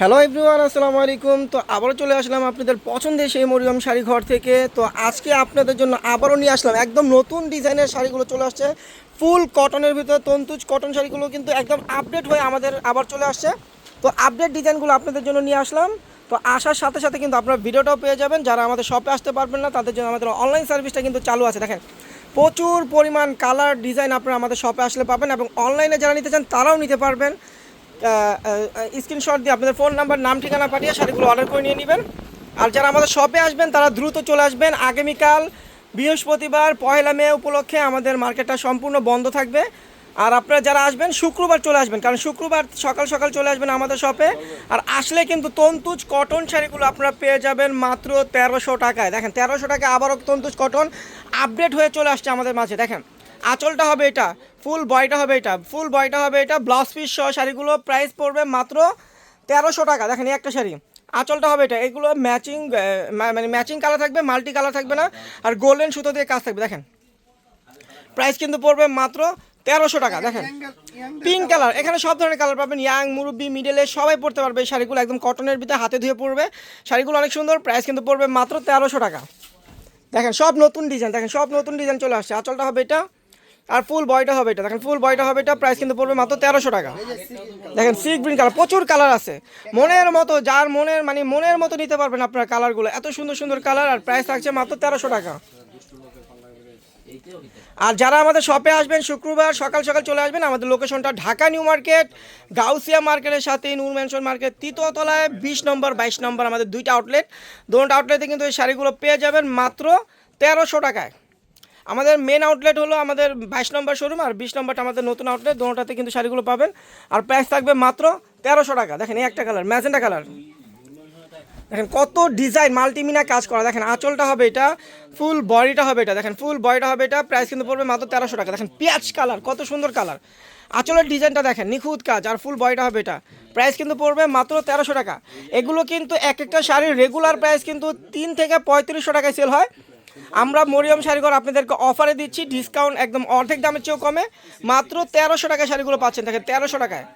Hello everyone, আসসালামু আলাইকুম। তো আবারও চলে আসলাম আপনাদের পছন্দের সেই মরিয়ম শাড়ি ঘর থেকে। তো আজকে আপনাদের জন্য আবারও নিয়ে আসলাম একদম নতুন ডিজাইনের শাড়িগুলো চলে আসছে। ফুল কটনের ভিতরে তন্তুজ কটন শাড়িগুলো কিন্তু একদম আপডেট হয়ে আমাদের আবার চলে আসছে। তো আপডেট ডিজাইনগুলো আপনাদের জন্য নিয়ে আসলাম। তো আসার সাথে সাথে কিন্তু আপনারা ভিডিওটাও পেয়ে যাবেন। যারা আমাদের শপে আসতে পারবেন না, তাদের জন্য আমাদের অনলাইন সার্ভিসটা কিন্তু চালু আছে। দেখেন, প্রচুর পরিমাণ কালার ডিজাইন আপনারা আমাদের শপে আসলে পাবেন এবং অনলাইনে যারা নিতে চান, তারাও নিতে পারবেন। স্ক্রিনশট দিয়ে আপনাদের ফোন নাম্বার নাম, ঠিকানা পাঠিয়ে শাড়িগুলো অর্ডার করে নিয়ে নেবেন। আর যারা আমাদের শপে আসবেন, তারা দ্রুত চলে আসবেন। আগামীকাল বৃহস্পতিবার পয়লা মে উপলক্ষে আমাদের মার্কেটটা সম্পূর্ণ বন্ধ থাকবে। আর আপনারা যারা আসবেন, শুক্রবার চলে আসবেন, কারণ শুক্রবার সকাল সকাল চলে আসবেন আমাদের শপে আর আসলে কিন্তু তন্তুজ কটন শাড়িগুলো আপনারা পেয়ে যাবেন মাত্র তেরোশো টাকায়। দেখেন, তেরোশো টাকায় আবারও তন্তুজ কটন আপডেট হয়ে চলে আসছে আমাদের মাঝে। দেখেন, আঁচলটা হবে এটা। ফুল বয়টা হবে এটা। ফুল বয়টা হবে এটা। ব্লাউজ পিস সহ শাড়িগুলো প্রাইস পড়বে মাত্র তেরোশো টাকা। দেখেন একটা শাড়ি। আঁচলটা হবে এটা। এগুলো ম্যাচিং মানে ম্যাচিং কালার থাকবে মাল্টি কালার থাকবে না। আর গোল্ডেন সুতো দিয়ে কাজ থাকবে। দেখেন। প্রাইস কিন্তু পড়বে মাত্র তেরোশো টাকা। দেখেন। পিঙ্ক কালার এখানে সব ধরনের কালার পাবেন। ইয়াং মুরব্বি মিডলে সবাই পড়তে পারবে এই শাড়িগুলো। একদম কটনের ভিতরে হাতে ধুয়ে পড়বে। শাড়িগুলো অনেক সুন্দর। প্রাইস কিন্তু পড়বে মাত্র তেরোশো টাকা। দেখেন, সব নতুন ডিজাইন দেখেন, সব নতুন ডিজাইন চলে আসছে। আঁচলটা হবে এটা। আর ফুল বয়টা হবে এটা। দেখেন, ফুল বয়টা হবে এটা প্রাইস কিন্তু পড়বে মাত্র তেরোশো টাকা। দেখেন সি গ্রিন কালার প্রচুর কালার আছে। মনের মতো, যার মনের মানে মনের মতো নিতে পারবেন আপনার কালারগুলো এত সুন্দর সুন্দর কালার আর প্রাইস থাকছে মাত্র তেরোশো টাকা। আর যারা আমাদের শপে আসবেন, শুক্রবার সকাল সকাল চলে আসবেন, আমাদের লোকেশনটা ঢাকা নিউ মার্কেট গাউসিয়া মার্কেটের সাথে নূর ম্যানশন মার্কেট তৃতীয়তলায় বিশ নম্বর বাইশ নম্বর আমাদের দুইটা আউটলেট দুটো আউটলেটে কিন্তু এই শাড়িগুলো পেয়ে যাবেন মাত্র তেরোশো টাকায়। আমাদের মেন আউটলেট হলো আমাদের বাইশ নম্বর শোরুম আর বিশ নম্বরটা আমাদের নতুন আউটলেট দুটোতে কিন্তু শাড়িগুলো পাবেন। আর প্রাইস থাকবে মাত্র তেরোশো টাকা। দেখেন এই একটা কালার ম্যাজেন্টা কালার দেখেন কত ডিজাইন মাল্টিমিনা কাজ করা। দেখেন আঁচলটা হবে এটা ফুল বডিটা হবে এটা। দেখেন ফুল বডিটা হবে এটা প্রাইস কিন্তু পড়বে মাত্র তেরোশো টাকা। দেখেন পেঁয়াজ কালার কত সুন্দর কালার আঁচলের ডিজাইনটা দেখেন, নিখুঁত কাজ, আর ফুল বডিটা হবে এটা। প্রাইস কিন্তু পড়বে মাত্র তেরোশো টাকা। এগুলো কিন্তু এক একটা শাড়ির রেগুলার প্রাইস কিন্তু তিন থেকে পঁয়ত্রিশশো টাকায় সেল হয়। আমরা মরিয়ম শাড়িঘর আপনাদেরকে অফারে দিচ্ছি ডিসকাউন্ট একদম অর্ধেক দামের চেয়েও কমে, মাত্র তেরোশো টাকায় শাড়িগুলো পাচ্ছেন, দেখেন, তেরোশো টাকায়।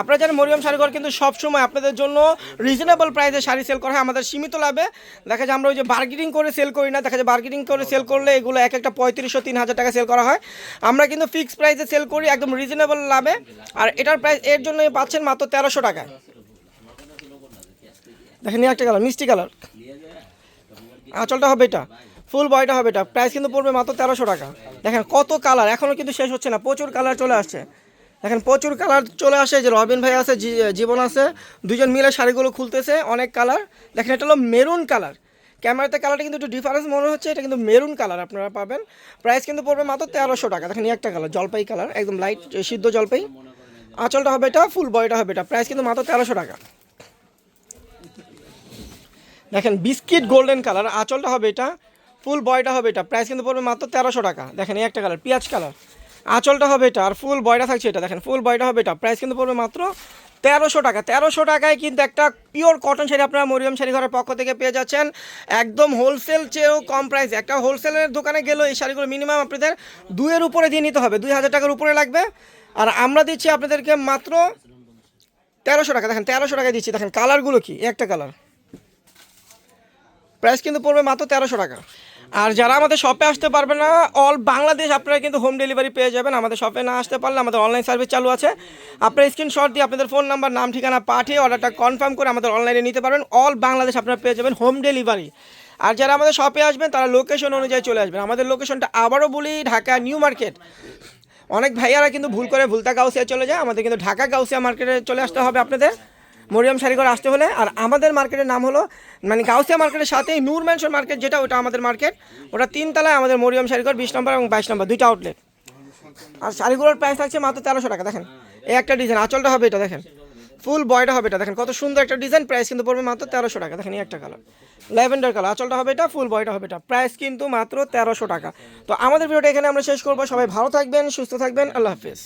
আপনারা জানেন মরিয়ম শাড়িঘর কিন্তু সবসময় আপনাদের জন্য রিজনেবল প্রাইসে শাড়ি সেল করা হয়, আমাদের সীমিত লাভে। দেখা যায় আমরা ওই যে বার্গেনিং করে সেল করি না, দেখা যায় বার্গেনিং করে সেল করলে এগুলো এক একটা পঁয়ত্রিশশো, তিন হাজার টাকা সেল করা হয়। আমরা কিন্তু ফিক্সড প্রাইসে সেল করি একদম রিজনেবল লাভে, আর এটার প্রাইস এর জন্য পাচ্ছেন মাত্র তেরোশো টাকায়। দেখেন একটা কালার মিষ্টি কালার আঁচলটা হবে এটা। ফুল বয়টা হবে এটা। প্রাইস কিন্তু পড়বে মাত্র তেরোশো টাকা। দেখেন কত কালার এখনও কিন্তু শেষ হচ্ছে না, প্রচুর কালার চলে আসছে। দেখেন প্রচুর কালার চলে আসে যে রবিন ভাই আছে জীবন আছে দুজন মিলে শাড়িগুলো খুলতেছে, অনেক কালার দেখেন এটা হলো মেরুন কালার ক্যামেরাতে কালারটা কিন্তু একটু ডিফারেন্স মনে হচ্ছে, এটা কিন্তু মেরুন কালার আপনারা পাবেন। প্রাইস কিন্তু পড়বে মাত্র তেরোশো টাকা। দেখেন একটা কালার জলপাই কালার একদম লাইট সিদ্ধ জলপাই। আঁচলটা হবে এটা ফুল বয়টা হবে এটা। প্রাইস কিন্তু মাত্র তেরোশো টাকা। দেখেন বিস্কিট গোল্ডেন কালার আঁচলটা হবে এটা। ফুল বয়টা হবে এটা। প্রাইস কিন্তু পড়বে মাত্র তেরোশো টাকা। দেখেন, এই একটা কালার পেঁয়াজ কালার আঁচলটা হবে এটা, আর ফুল বয়টা থাকছে এটা। দেখেন, ফুল বয়টা হবে এটা। প্রাইস কিন্তু পড়বে মাত্র তেরোশো টাকা। তেরোশো টাকায় কিন্তু একটা পিওর কটন শাড়ি আপনারা মরিয়ম শাড়ি ঘরের পক্ষ থেকে পেয়ে যাচ্ছেন। একদম হোলসেল চেয়েও কম প্রাইসে একটা হোলসেলের দোকানে গেলেও এই শাড়িগুলো মিনিমাম আপনাদের দুইয়ের উপরে দিয়ে নিতে হবে। দুই হাজার টাকার উপরে লাগবে। আর আমরা দিচ্ছি আপনাদেরকে মাত্র তেরোশো টাকা। দেখেন, তেরোশো টাকায় দিচ্ছি। দেখেন কালারগুলো কি? একটা কালার প্রাইস কিন্তু পড়বে মাত্র তেরোশো টাকা। আর যারা আমাদের শপে আসতে পারবে না অল বাংলাদেশ আপনারা কিন্তু হোম ডেলিভারি পেয়ে যাবেন। আমাদের শপে না আসতে পারলে আমাদের অনলাইন সার্ভিস চালু আছে। আপনার স্ক্রিনশট দিয়ে আপনাদের ফোন নাম্বার নাম, ঠিকানা পাঠিয়ে অর্ডারটা কনফার্ম করে আমাদের অনলাইনে নিতে পারবেন অল বাংলাদেশ আপনারা পেয়ে যাবেন হোম ডেলিভারি আর যারা আমাদের শপে আসবেন, তারা লোকেশন অনুযায়ী চলে আসবেন। আমাদের লোকেশনটা আবারও বলি, ঢাকা নিউ মার্কেট। অনেক ভাইয়ারা কিন্তু ভুল করে ভুলতা গাউসিয়া চলে যায়। আমাদের কিন্তু ঢাকা গাউসিয়া মার্কেটে চলে আসতে হবে আপনাদের। মরিয়াম শাড়িঘর আসতে হলে, আর আমাদের মার্কেটের নাম হলো মানে গাউসিয়া মার্কেটের সাথেই নূর ম্যানশন মার্কেট, যেটা ওটা আমাদের মার্কেট। ওটা তিনতলায় আমাদের মরিয়াম শাড়িঘর, বিশ নম্বর এবং বাইশ নম্বর, দুইটা আউটলেট আর শাড়িগুলোর প্রাইস থাকছে মাত্র তেরোশো টাকা, দেখেন। এই একটা ডিজাইন আঁচলটা হবে এটা, দেখেন। ফুল বয়টা হবে এটা, দেখেন। কত সুন্দর একটা ডিজাইন প্রাইস কিন্তু পড়বে মাত্র তেরোশো টাকা, দেখেন এই একটা কালার ল্যাভেন্ডার কালার আঁচলটা হবে এটা ফুল বয়টা হবে এটা। প্রাইস কিন্তু মাত্র তেরোশো টাকা। তো আমাদের ভিডিওটা এখানে আমরা শেষ করব। সবাই ভালো থাকবেন, সুস্থ থাকবেন, আল্লাহ হাফিজ।